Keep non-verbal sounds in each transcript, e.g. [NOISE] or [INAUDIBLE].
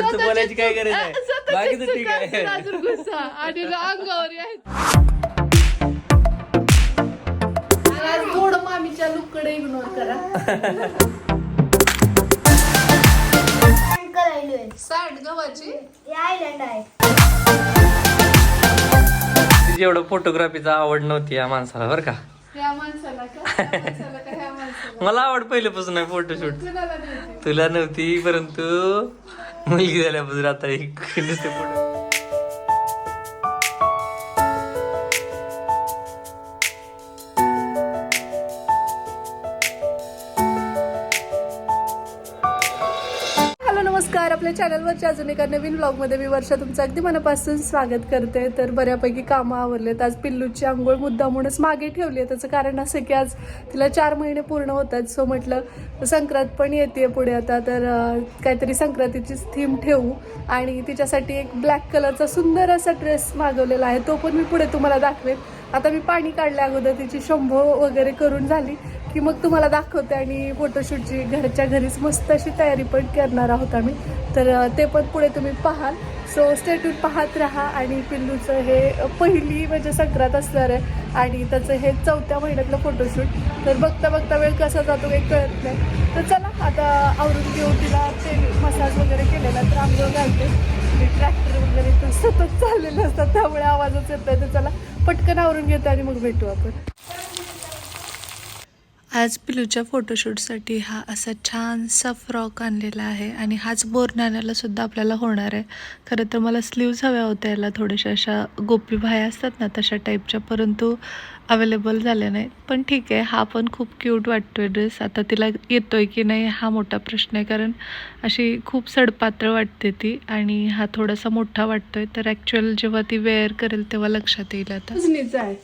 पुढचं बोलायची काय गरज आहे स्वतःची बाकीचं ठीक आहे. असेल अजून गुस्सा. आणि अंगावर आज थोडं मामीच्या लुककडे इग्नोर करा. करायलोय साठ गव्हाची? आयलंड आहे तिची एवढं फोटोग्राफीचा आवड नव्हती या माणसाला बरं का? ह्या माणसाला का? ह्या माणसाला का? ह्या माणसाला? [LAUGHS] मला आवड पहिल्यापासून आहे फोटोशूट कुणाला द्यायची तुला नव्हती परंतु मुलगी झाल्यापासून आता एक नमस्कार. आपल्या चॅनलवरच्या अजून एका नवीन ब्लॉगमध्ये मी वर्षा. तुमचं अगदी मनापासून स्वागत करते. तर बऱ्यापैकी कामं आवरलेत. आज पिल्लूची आंघोळ मुद्दामूनच मागे ठेवली आहे. त्याचं कारण असं की आज तिला चार महिने पूर्ण होतात. सो म्हटलं संक्रांत पण येते पुढे आता. तर काहीतरी संक्रांतीचीच थीम ठेवू. आणि तिच्यासाठी एक ब्लॅक कलरचा सुंदर असा ड्रेस मागवलेला आहे. तो पण मी पुढे तुम्हाला दाखवेन. आता मी पाणी काढल्या अगोदर तिची शंभो वगैरे करून झाली. की मग तुम्हाला दाखवते आणि फोटोशूटची घरच्या घरीच मस्त अशी तयारी पण करणार आहोत आम्ही. तर ते पण पुढे तुम्ही पाहाल. सो स्टेटून पाहत राहा आणि पिल्लूचं हे पहिली म्हणजे संक्रांत असणार आहे आणि त्याचं हे चौथ्या महिन्यातलं फोटोशूट तर बघता बघता वेळ कसा जातो काही कळत नाही. तर चला आता आवरून घेऊ तिला तेल मसाज वगैरे केलेला तर आंघोळ घालते ट्रॅक्टर वगैरे तर सतत चाललेलं असतात त्यामुळे आवाजच येत नाही. तर चला पटकन आवरून घेतो आणि मग भेटू आपण. आज पिलूच्या फोटोशूटसाठी हा असा छानसा फ्रॉक आणलेला आहे आणि हाच बोर सुद्धा आपल्याला होणार आहे. खरं तर मला स्लीव्ज हव्या होत्या याला थोड्याशा अशा गोपी भाया असतात ना तशा टाईपच्या परंतु अवेलेबल झाल्या नाही पण ठीक आहे हा पण खूप क्यूट वाटतो आहे ड्रेस आता तिला येतो आहे की नाही हा मोठा प्रश्न आहे कारण अशी खूप सडपातळ वाटते ती आणि हा थोडासा मोठा वाटतो आहे तर ॲक्च्युअल जेव्हा ती वेअर करेल तेव्हा लक्षात येईल आता. आहे.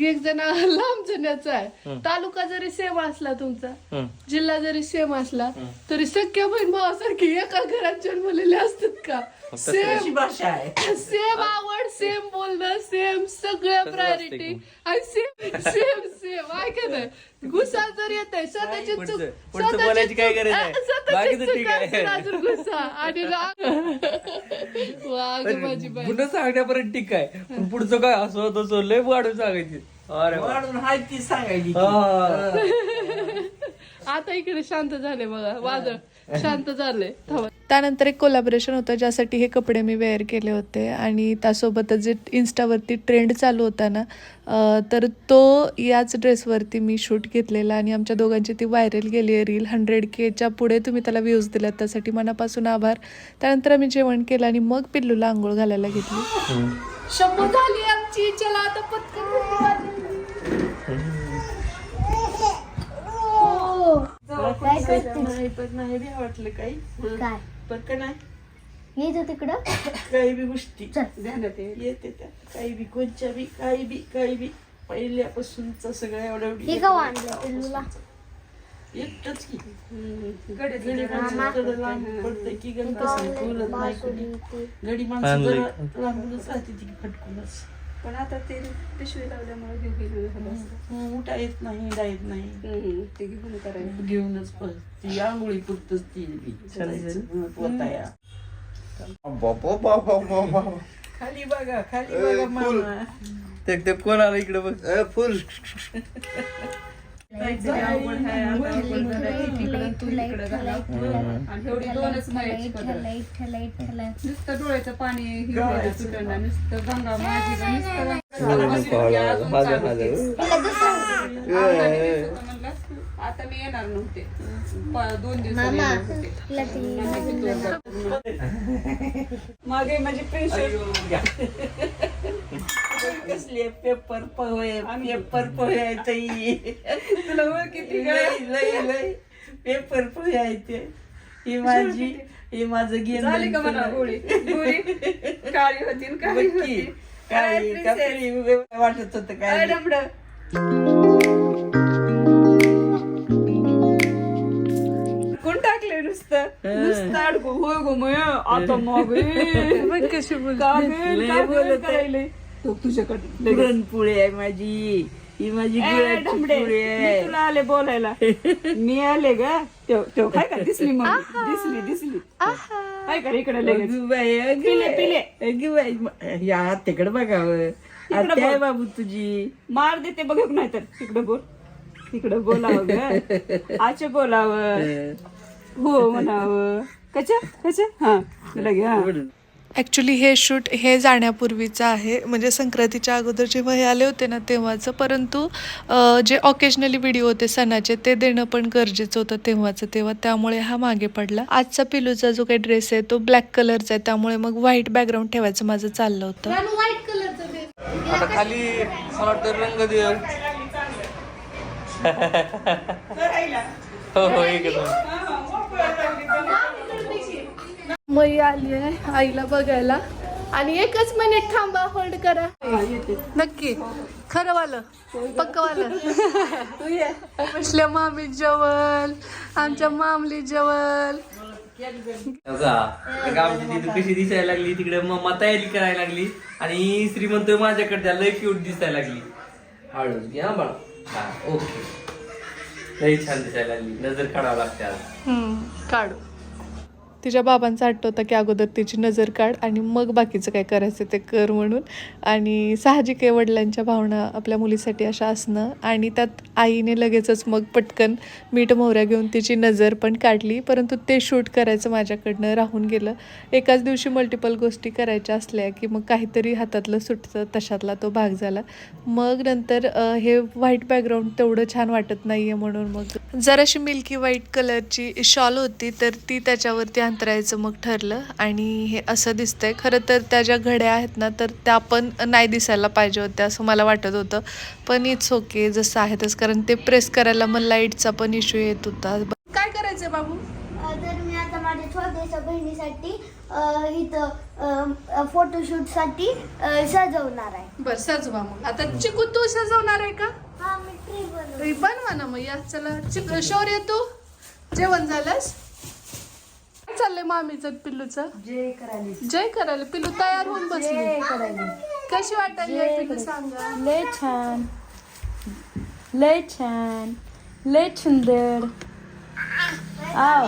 एक जण लांब जणाचा आहे. तालुका जरी सेम असला तुमचा जिल्हा जरी सेम असला तरी सख्या बहीण भावासारखी एका घरात जन्मलेले असतात का? सेम भाषा आहे. सेम आवड सेम बोलणं सेम सगळ्या प्रायोरिटी आणि सेम सेम सेम ऐका नाही? गुस्सा जर येत आहे स्वतःची चूक पुढचं- बोलायची काय गरज आहे? स्वतःची बाकीचं चूक ठीक आहे. असेल अजून गुस्सा आणि राग वा ग माझी बाई. पुन्हा सांगण्यापर्यंत ठीक आहे. पण पुढचं काय? असं तसं लय वाढून सांगायची. अरे वा. वाढून हाय ती सांगायची. हा. आता इकडे शांत झाले बघा. वादळ शांत झाले त्यानंतर एक कोलॅबरेशन होतं ज्यासाठी हे कपडे मी वेअर केले होते आणि त्यासोबतच जे इन्स्टावरती ट्रेंड चालू होता ना तर तो याच ड्रेसवरती मी शूट घेतलेला आणि आमच्या दोघांची ती व्हायरल गेली आहे रील हंड्रेड केच्या पुढे तुम्ही त्याला व्ह्यूज दिल्यात त्यासाठी मनापासून आभार. त्यानंतर आम्ही जेवण केलं आणि मग पिल्लूला आंघोळ घालायला घेतली. शंभर झाली आमची चला आता करते नाही पण नाही बी वाटलं काही. काय? पण का नाही? येतो तिकडं. काही बी गोष्टी. ध्यानात येते त्या. काही बी कोणच्या बी काही बी काही बी. पहिल्यापासूनच सगळं एवढं हे पिल्लूला. एकटच की. मामा. माणसं लांब पडतंय की गण कसं बोलत नाही कोणी. गडी माणसं लांबूनच राहते ती फटकूनच. पण आता ते पिशवी लावल्यामुळे घेऊ घेऊन उठा येत नाही हिंडा येत नाही. ते घेऊन करायचं. घेऊनच पण ती आंघोळी पुरतच ती बी. जायचं. हं, पोताया खाली बघा खाली बघा मामा. ते ते कोण आलं इकडे बघ? फुल. नुसतं डोळ्याचं पाणी नुसतं गंगा माझी नुसतं. आता मी येणार नव्हते. दोन दिवस मागे माझी पेन्शन कसले पेपर पोहे पेपर पोहे. तुला? लय लय लय पेपर पोहे आहेत ते. ही माझी हे माझं गेम झाली का म्हणा गोळी गोळी काळी होती न काळी होती princess? कापडी वाटत होत काय डबडं? कोण टाकले नुसतं नुसतं अडकू होय गो मय आता मग. कशी बोल बोलत आहे. तो तुझ्याकडे. पुरणपोळी आहे माझी ही माझी गुळाची पुरी आहे. तुला आले बोलायला. [LAUGHS] मी आले ग. तेव तेव काय का दिसली मग दिसली दिसली. काय का इकडे लगेच? अगं बाई, अगं पिले, बाई, पिले. अगं बाई, म- या तिकडे बघावं आत्या आहे बाबू तुझी. मार देते बघ नाही तर तिकडं बोल. तिकडं बोलावं ग. [LAUGHS] आचे बोलावं. हो. म्हणावं. कच कच हा लगे हा. ॲक्च्युली हे शूट हे जाण्यापूर्वीचं आहे. म्हणजे संक्रांतीच्या अगोदर जेव्हा हे आले होते ना तेव्हाचं. परंतु जे ऑकेजनली व्हिडिओ होते सणाचे ते देणं पण गरजेचं होतं तेव्हाचं. तेव्हा त्यामुळे हा मागे पडला. आजचा पिलूचा जो काही ड्रेस आहे तो ब्लॅक कलरचा आहे. त्यामुळे मग व्हाईट बॅकग्राऊंड ठेवायचं माझं चाललं होतं. आता खाली मला वाटतं रंग दे [LAUGHS] हो हो एकदम मई आली आहे आईला बघायला. आणि एकच मिनिट थांबा होल्ड करा. नक्की. खरं वालं. पक्क वालं. बसल्या मामी जवळ आमच्या मामली जवळ. कशी दिसायला लागली? तिकडे मम्मा तयारी करायला लागली. आणि श्रीमंत माझ्याकडे त्या लय क्यूट दिसायला लागली. हळूच घ्या बाळा. ओके लई छान दिसायला लागली. नजर काढावं लागते आज. काढू. तिच्या बाबांचा आठवतं होता की अगोदर तिची नजर काढ आणि मग बाकीचं काय करायचं ते कर म्हणून. आणि साहजिक आहे वडिलांच्या भावना आपल्या मुलीसाठी अशा असणं. आणि त्यात आईने लगेचच मग पटकन मीठ मोहऱ्या घेऊन तिची नजर पण काढली. परंतु ते शूट करायचं माझ्याकडनं राहून गेलं. एकाच दिवशी मल्टिपल गोष्टी करायच्या असल्या की मग काहीतरी हातातलं सुटतं तशातला तो भाग झाला. मग नंतर हे व्हाईट बॅकग्राऊंड तेवढं छान वाटत नाही आहे म्हणून मग जराशी मिल्की व्हाईट कलरची शॉल होती तर ती त्याच्यावरती अंतरायचं मग ठरलं आणि हे असं दिसतंय. खरं तर त्या ज्या घड्या आहेत ना तर त्या पण नाही दिसायला पाहिजे होत्या असं मला वाटत होतं. पण इट्स ओके जसं आहे तसं कारण ते प्रेस करायला मग लाईटचा पण इश्यू येत होता. काय करायचंय बाबू? तर मी आता माझ्या छोट्याशा बहिणीसाठी इथं फोटोशूटसाठी सजवणार आहे. बर सजवा मग आता चिकू तू सजवणार आहे का? हा मी ट्री बनव ना मग. या चला चिक शौर्य तू. जेवण झालंस? चाललंय मामीचं पिल्लूचं? जय करायली. जय करायला. पिल्लू तयार होऊन बसली. करायली. कशी वाटायली आहे पिल्लू सांगा. लय छान. लय छान. लय सुंदर. आव.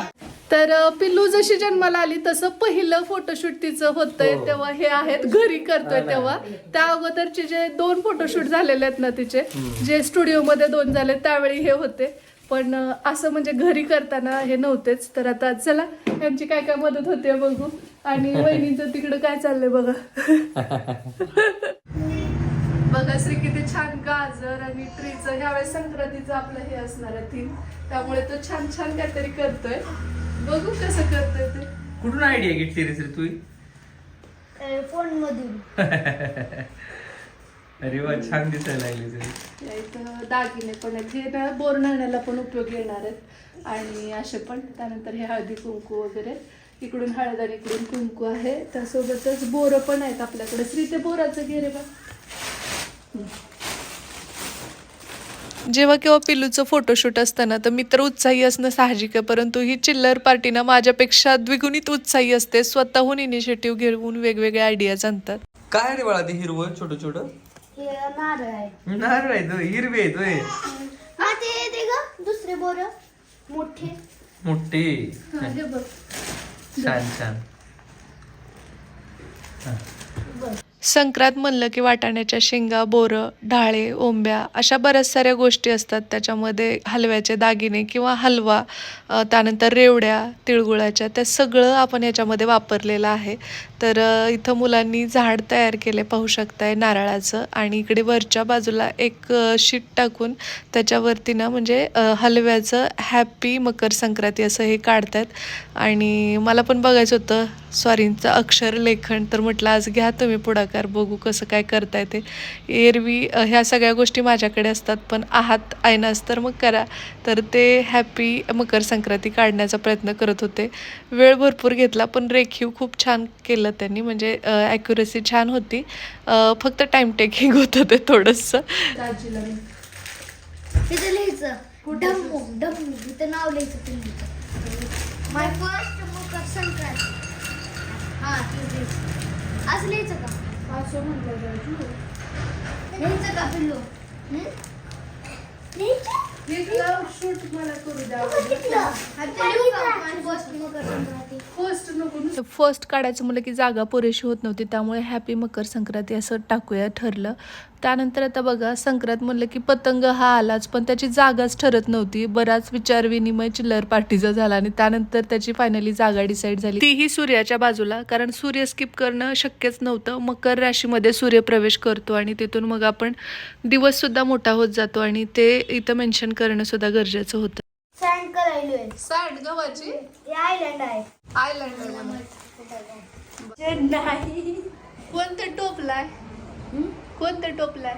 तर अ, पिल्लू जशी जन्माला आली तसं पहिलं फोटोशूट तिचं होतंय तेव्हा हे आहेत घरी करतोय तेव्हा. त्या अगोदरचे जे दोन फोटोशूट झालेले आहेत ना तिचे जे स्टुडिओमध्ये दोन झाले त्यावेळी हे होते. पण असं म्हणजे घरी करताना हे नव्हतेच. तर आता चला यांची काय काय मदत होते बघू. आणि वहिनीचं तिकडं काय चाललंय बघा. बघा श्री किती छान गाजर आणि ट्रीचं ह्यावेळेस संक्रांतीचं आपलं हे असणार आहे थीम त्यामुळे तो छान छान काहीतरी करतोय. बघू कसं करतोय ते. कुठून आयडिया घेतली रे श्री तू? फोन मधून [LAUGHS] अरे वा छान दिसायला लागली इथं दागिने पण आहेत. हे ना बोरनाण्याला पण उपयोगी येणार आहेत. आणि असे पण त्यानंतर हे हळदी कुंकू वगैरे. इकडून हळद आणि इकडून कुंकू आहे. त्यासोबतच बोरं पण आहेत आपल्याकडे. श्री ते बोराचं घे रे बा. जेव्हा केव्हा पिल्लूचं फोटोशूट असतं ना तर मित्र उत्साही असणं साहजिक आहे परंतु ही चिल्लर पार्टी ना माझ्यापेक्षा द्विगुणित उत्साही असते. स्वतःहून इनिशिएटिव्ह घेऊन वेगवेगळ्या आयडियाज आणतात. काय रे बाळा ते हिरवं छोटं छोटं? नारळ आहे. नारळ आहे तो हिरवे आहे तोय हा ते ग दुसरे बोर. मोठे. मोठे. हे छान छान. संक्रांत म्हणलं की वाटाण्याच्या शेंगा बोरं ढाळे ओंब्या अशा बऱ्याच साऱ्या गोष्टी असतात. त्याच्यामध्ये हलव्याचे दागिने किंवा हलवा त्यानंतर रेवड्या तिळगुळाच्या त्या सगळं आपण याच्यामध्ये वापरलेलं आहे. तर इथं मुलांनी झाड तयार केले पाहू शकताय नारळाचं आणि इकडे वरच्या बाजूला एक शीट टाकून त्याच्यावरती ना म्हणजे हलव्याचं हॅपी मकर संक्रांती असं हे काढतात. आणि मला पण बघायचं होतं. स्वारींचं अक्षर लेखन तर म्हटलं आज घ्या तुम्ही पुढाकार बघू कसं काय करता येते एरवी ह्या सगळ्या गोष्टी माझ्याकडे असतात पण आहात ऐनास तर मग करा. तर ते हॅपी मकर संक्रांती काढण्याचा प्रयत्न करत होते. वेळ भरपूर घेतला पण रेखीव खूप छान केलं त्यांनी म्हणजे ॲक्युरसी छान होती. फक्त टाईम टेकिंग होतं ते थोडंसं. नाव लिहायचं माय फर्स्ट मकर संक्रांत. हां असं लिहायचं का? असं म्हटलं लिहायचं का पिल्लू? हम्म? शूट मला करू द्या. फर्स्ट काढायचं म्हणलं की जागा पुरेशी होत नव्हती त्यामुळे हॅपी मकर संक्रांती असं टाकूया ठरलं. त्यानंतर आता बघा संक्रांत म्हणलं की पतंग हा आलाच पण त्याची जागाच ठरत नव्हती. बराच विचार विनिमय चिल्लर पार्टीचा झाला आणि त्यानंतर त्याची फायनली जागा डिसाईड झाली. तीही सूर्याच्या बाजूला कारण सूर्य स्किप करणं शक्यच नव्हतं. मकर राशीमध्ये सूर्य प्रवेश करतो आणि तिथून मग आपण दिवस सुद्धा मोठा होत जातो आणि ते इथं मेन्शन करणं सुद्धा गरजेचं होतं. सँड गव्हाची आयलंड आहे. आयलँड कोणतं टोपलाय कोणतं टोपलाय?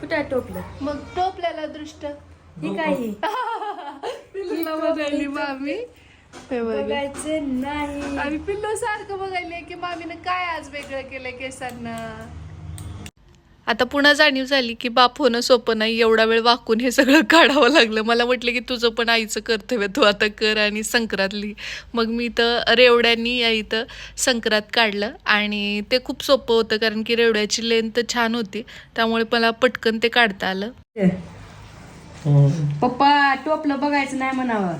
कुठे टोपलं? मग टोपल्याला दृष्ट. ही काय [LAUGHS] पिल्लूला बघायली मामी हे बघा. बघायचं नाही. आम्ही पिल्लू सारखं बघायले की मामीनं काय आज वेगळं केलं केसांना? आता पुन्हा जाणीव झाली की बाप होणं सोपं नाही एवढा वेळ वाकून हे सगळं [LAUGHS] काढावं लागलं. मला म्हटलं की तुझं पण आईचं कर्तव्य तू आता कर आणि संक्रांतली. मग मी इथं रेवड्यांनी या इथं संक्रांत काढलं आणि ते खूप सोपं होतं कारण की रेवड्याची लेंथ छान होती. त्यामुळे मला पटकन ते काढता आलं. पप्पा टोपलं बघायचं नाही म्हणावं.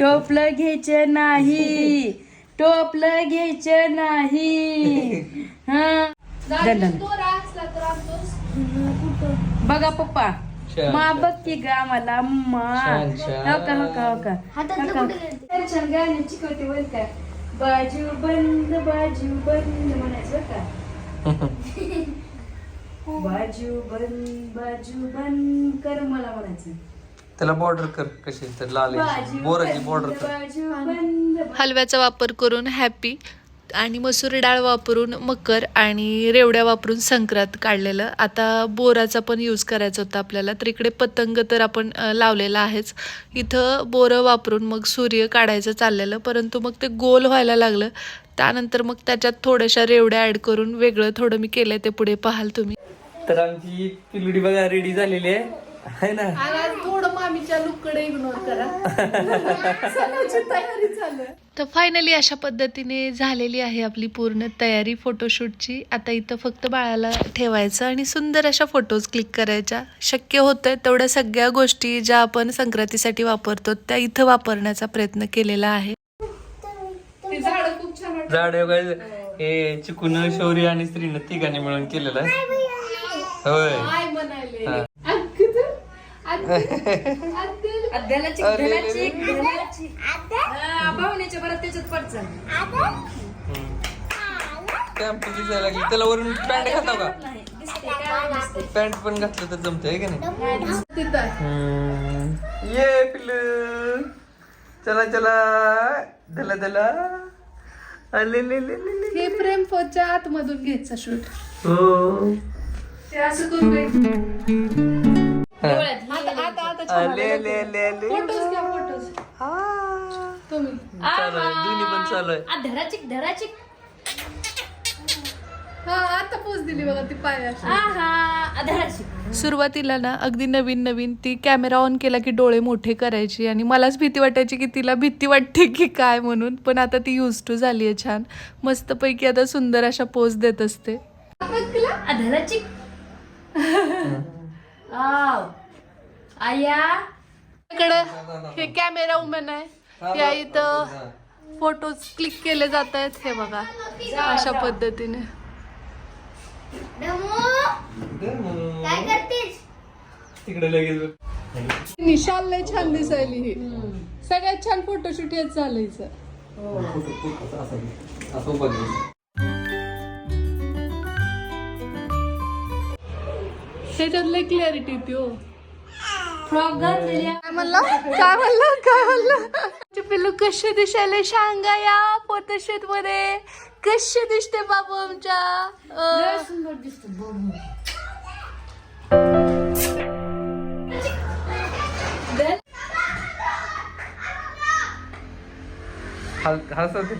टोपलं घ्यायचं नाही. टोपलं घ्यायचं नाही. हा? दंडन. बघा पप्पा मा. बघ की ग आम्हाला मा. हो का हो का हो का. हो? छान गाणी शिकवते का. बाजू बंद बाजू बंद म्हणायचं का. [LAUGHS] बाजू बंद बाजू बंद कर मला म्हणायचं. त्याला बॉर्डर कर कशी तर लाल बोराची बॉर्डर कर. हलव्याचा वापर करून हॅपी आणि मसूर डाळ वापरून मकर आणि रेवड्या वापरून संक्रांत काढलेलं. आता बोराचा पण यूज करायचा होता आपल्याला तर इकडे पतंग तर आपण लावलेला आहेच. इथं बोरं वापरून मग सूर्य काढायचं चाललेलं परंतु मग ते गोल व्हायला लागलं. त्यानंतर मग त्याच्यात थोड्याशा रेवड्या ॲड करून वेगळं थोडं मी केलं ते पुढे पाहाल तुम्ही. तर आमची पिलुडी बघा रेडी झालेली आहे. है ना? थोडं मामीच्या लुककडे इग्नोर करा. तयारी चालू तर फायनली अशा पद्धतीने झालेली आहे आपली पूर्ण तयारी फोटोशूटची आता इथं फक्त बाळाला ठेवायचं आणि सुंदर अशा फोटोज क्लिक करायच्या. शक्य होतं तेवढ्या सगळ्या गोष्टी ज्या आपण संक्रांतीसाठी वापरतो त्या इथं वापरण्याचा प्रयत्न केलेला आहे. झाड खूप छान झाड हे चिकून शौर्य आणि स्त्रीनं तिघांनी मिळून केलेलं आहे. होय. अद्याला चिक चिक चिक. हा, बरं त्याच्यात लागली त्याला वरून पॅन्ट घालताव का? नाही. दिसते काय दिसते पॅन्ट पण घातलं तर जमतंय है का नाही? हम्म. ये पिल्लू. चला चला. दला दला अले ले ले ले ले. हे प्रेम फोनच्या आतमधून घ्यायचा शूट. हो. ते असं करून आता आता छान अले ले ले ले. फोटोज घ्या फोटोज तुम्ही. चालू आहे. दोन्ही पण चालू आहे. धरा चिक धरा चिक हा आता पोच दिली बघा ती पायाशी आहा धरा चिक सुरुवातीला ना अगदी नवीन नवीन ती कॅमेरा ऑन केला की डोळे मोठे करायची आणि मलाच भीती वाटायची की तिला भीती वाटते की काय म्हणून. पण आता ती यूज टू झाली आहे छान. मस्तपैकी आता सुंदर अशा पोज देत असते. आव आया? इकडे हे कॅमेरा उमेन आहे. या इथं फोटोज क्लिक केले जात आहेत हे बघा अशा पद्धतीने. निशाल लय छान दिसायली ही. सगळ्यात छान फोटोशूट हेच उभं घे. ह्याच्यात लय क्लॅरिटी येते हो. फ्रॉक घातलेली काय म्हणला? काय म्हणला? काय म्हणला? ते पिल्लू कसे दिसायला सांगा या फोटोशूटमध्ये कसे दिसते बाबू आमच्या? सुंदर दिसतो हल- हसत?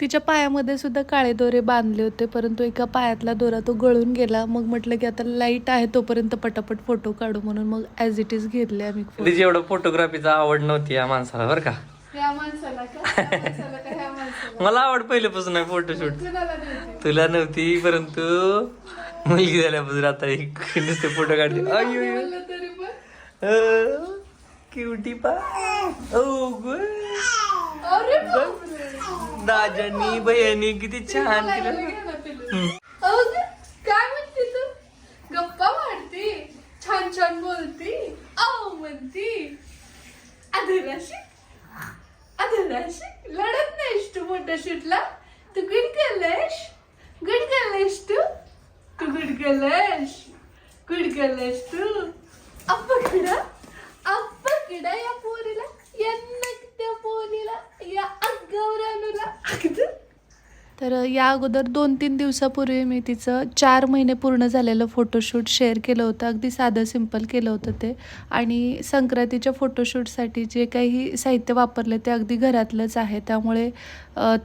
तिच्या पायामध्ये सुद्धा काळे दोरे बांधले होते परंतु एका पायातला दोरा तो गळून गेला. मग म्हटलं की आता लाइट आहे तोपर्यंत पटापट फोटो काढू म्हणून मग ॲज इट इज घेतले आम्ही. तिची एवढं फोटोग्राफीचा आवड नव्हती या माणसाला बरं का? मला आवड पहिल्यापासून आहे फोटोशूट? तुला नव्हती परंतु मुलगी झाल्यापासून आता एक नुसते फोटो काढते. क्युटी. दाजानी बहिणी किती छान केलं. काय म्हणते तू? गप्पा मारती. छान छान बोलती. अहो म्हणती. अधराशी अधराशी लढत नाहीस तू मोठ्या शूटला? तू गुड केलंस गुड केलंस तू? तू गुड केलंस गुड केलंस तू? अप्पा किडा अप्पा किडा या पोरीला या नकट्या पोरीला या अगवरानूला अगदी तर या अगोदर दोन तीन दिवसापूर्वी मी तिचं चार महिने पूर्ण झालेलं फोटोशूट शेअर केलं होतं. अगदी साधं सिंपल केलं होतं ते. आणि संक्रांतीच्या फोटोशूटसाठी जे काही साहित्य वापरलं ते अगदी घरातलंच आहे. त्यामुळे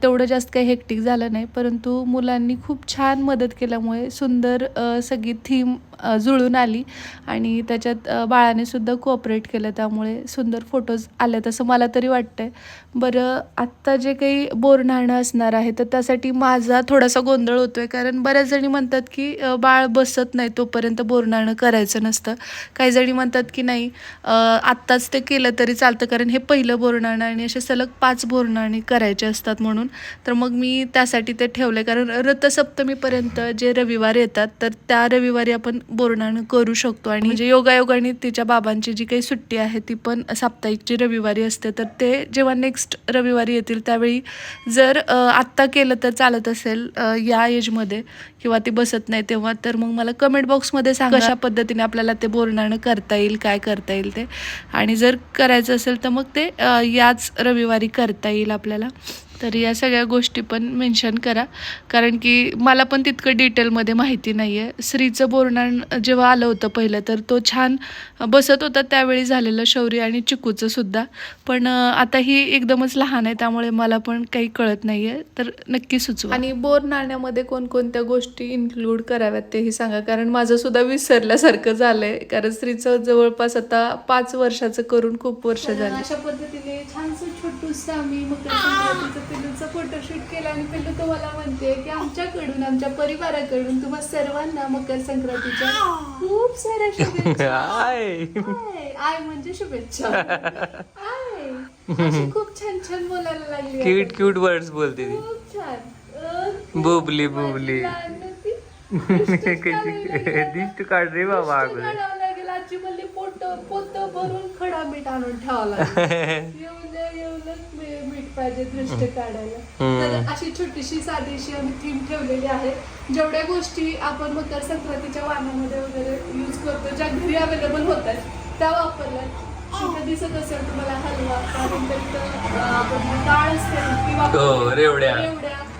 तेवढं जास्त काही हेक्टिक झालं नाही परंतु मुलांनी खूप छान मदत केल्यामुळे सुंदर सगळी थीम जुळून आली आणि त्याच्यात बाळाने सुद्धा कोऑपरेट केलं. त्यामुळे सुंदर फोटोज आले तसं मला तरी वाटतंय. बरं आत्ता जे काही बोरणाणं असणार आहे तर त्यासाठी माझा थोडासा गोंधळ होतोय. कारण बऱ्याच जणी म्हणतात की बाळ बसत नाही तोपर्यंत बोरणाणं करायचं नसतं. काही जणी म्हणतात की नाही आत्ताच ते केलं तरी चालतं. कारण हे पहिलं बोरणाणं आणि असे सलग पाच बोरणाणी करायचे असतात. म्हणून. तर मग मी त्यासाठी ते ठेवले कारण रथसप्तमीपर्यंत जे रविवार येतात तर त्या रविवारी आपण बोरनाणं करू शकतो. आणि म्हणजे योगायोगाने तिच्या बाबांची जी काही सुट्टी आहे ती पण साप्ताहिकची रविवारी असते. तर ते जेव्हा नेक्स्ट रविवारी येतील त्यावेळी जर आत्ता केलं तर चालत असेल या एजमध्ये किंवा ती बसत नाही तेव्हा तर मग मला कमेंट बॉक्समध्ये सांगा कशा पद्धतीने आपल्याला ते बोरनाणं करता येईल काय करता येईल ते. आणि जर करायचं असेल तर मग ते याच रविवारी करता येईल आपल्याला. तर या सगळ्या गोष्टी पण मेन्शन करा. कारण की मला पण तितकं डिटेलमध्ये माहिती नाही आहे श्रीचं बोरनाण जेव्हा आलं होतं पहिलं तर तो छान बसत होता. त्यावेळी झालेलं शौर्य आणि चिकूचं सुद्धा. पण आता ही एकदमच लहान आहे त्यामुळे मला पण काही कळत नाही आहे तर नक्की सुचवा. आणि बोर नाण्यामध्ये कोणकोणत्या गोष्टी इन्क्लूड कराव्यात तेही सांगा. कारण माझं सुद्धा विसरल्यासारखं झालंय. कारण स्त्रीचं जवळपास आता पाच वर्षाचं करून खूप वर्ष झाली. अशा पद्धतीने छानसं छोटूस आम्ही मकर संक्रांतीचं पिल्लूचा फोटोशूट केला आणि पिल्लू तुम्हाला म्हणते की आमच्याकडून आमच्या परिवाराकडून तुम्हा सर्वांना मकर संक्रांतीच्या खूप साऱ्या शुभेच्छा. [LAUGHS] आय. आय म्हणजे शुभेच्छा. आय. अशी खूप छान छान बोलायला लागली क्यूट. क्यूट वर्ड्स बोलते ती. खूप छान. बुबली बुबली. दिष्ट काढ रे बाबा अगोदर काढावं लागेल आजी म्हणली पोट पोत भरून खडा मीठ आणून ठेवावं लागेल [LAUGHS] मीठ पाहिजे दृष्ट काढायला. तर अशी छोटीशी साधीशी आम्ही थीम ठेवलेली आहे. जेवढ्या गोष्टी आपण मकर संक्रांतीच्या वाहनामध्ये वगैरे यूज करतो ज्या घरी अवेलेबल होतात त्या वापरल्या. दिसत असेल तुम्हाला हलवा ती हो, रेवड्या.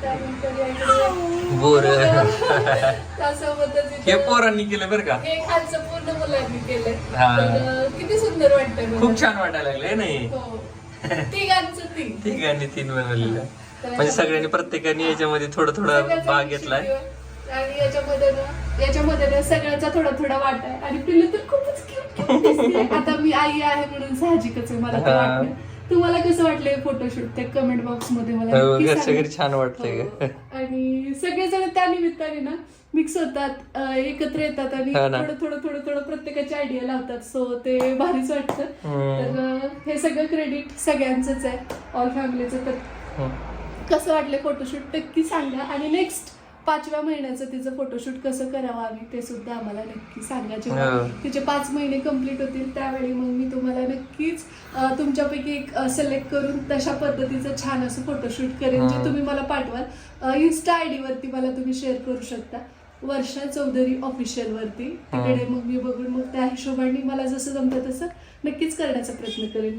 बोर [LAUGHS] त्यासोबतच हे पोरांनी केलं बरं का हे खालचं पूर्ण मुलांनी केलंय हा. तर, किती सुंदर वाटतंय बघा. खूप छान वाटायला लागले नाही हो [LAUGHS] तिघांचं तीन तिघांनी तीन बनवलेलं म्हणजे सगळ्यांनी प्रत्येकाने याच्यामध्ये थोडं थोडं भाग घेतलाय. आणि याच्यामध्ये ना याच्यामध्ये ना सगळ्यांचा थोडा थोडा वाटा आहे आणि पिल्लू तर खूपच cute दिसते. [LAUGHS] आता मी आई आहे म्हणून साहजिकच आहे मला ते हा. तुम्हाला कसं वाटलं फोटोशूट ते कमेंट बॉक्समध्ये मला हो, नक्की सांगा. छान वाटतंय हो. आणि सगळेजण त्या निमित्ताने ना मिक्स होतात अं, एकत्र येतात आणि हो ना. थोडं थोडं थोडं थोडं प्रत्येकाची आयडिया लावतात सो ते भारीच वाटतं तर अं, हे सगळं क्रेडिट सगळ्यांचंच आहे ऑल फॅमिलीचं तर हम्म. कसं वाटलं फोटोशूट नक्की सांगा आणि नेक्स्ट पाचव्या महिन्याचं तिचं फोटोशूट कसं करावं आम्ही ते सुद्धा आम्हाला नक्की सांगा जेव्हा हो. तिचे पाच महिने कंप्लीट होतील त्यावेळी मग मी तुम्हाला नक्कीच तुमच्यापैकी एक सिलेक्ट करून तशा पद्धतीचं छान असं फोटोशूट करेन जे तुम्ही मला पाठवाल. इन्स्टा आय वरती मला तुम्ही शेअर करू शकता. वर्षा चौधरी ऑफिशियल वरती. तिकडे मग मी बघून मग त्या हिशोबाने मला जसं जमतं तसं नक्कीच करण्याचा प्रयत्न करेन.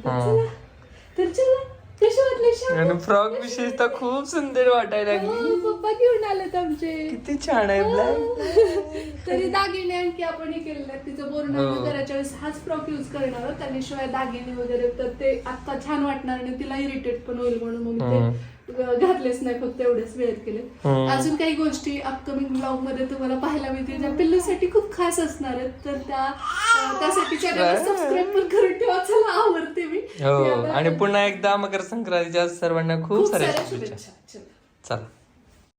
तर चला. आणि फ्रॉक विशेषतः खूप सुंदर वाटायला लागली. हो, पप्पा घेऊन आलेत आमचे. किती छान आहे ब्लॅक तरी दागिने आणखी आपण हे केलेलं आहे तिचं बोरण हो. करायच्या वेळेस हाच फ्रॉक युज करणार आहोत. त्याशिवाय दागिने वगैरे तर ते आता छान वाटणार नाही तिला इरिटेट पण होईल म्हणून मग. ते घातलेच नाही फक्त एवढेच वेअर केले. हम्म. अजून काही गोष्टी अपकमिंग ब्लॉगमध्ये तुम्हाला पाहायला मिळतील ज्या पिल्लूसाठी खूप खास असणार आहेत तर त्या त्यासाठी चॅनल सबस्क्राईब पण करून ठेवा चला आवडते मी. हो आणि पुन्हा एकदा मकर संक्रांतीच्या सर्वांना खूप साऱ्या शुभेच्छा. चला.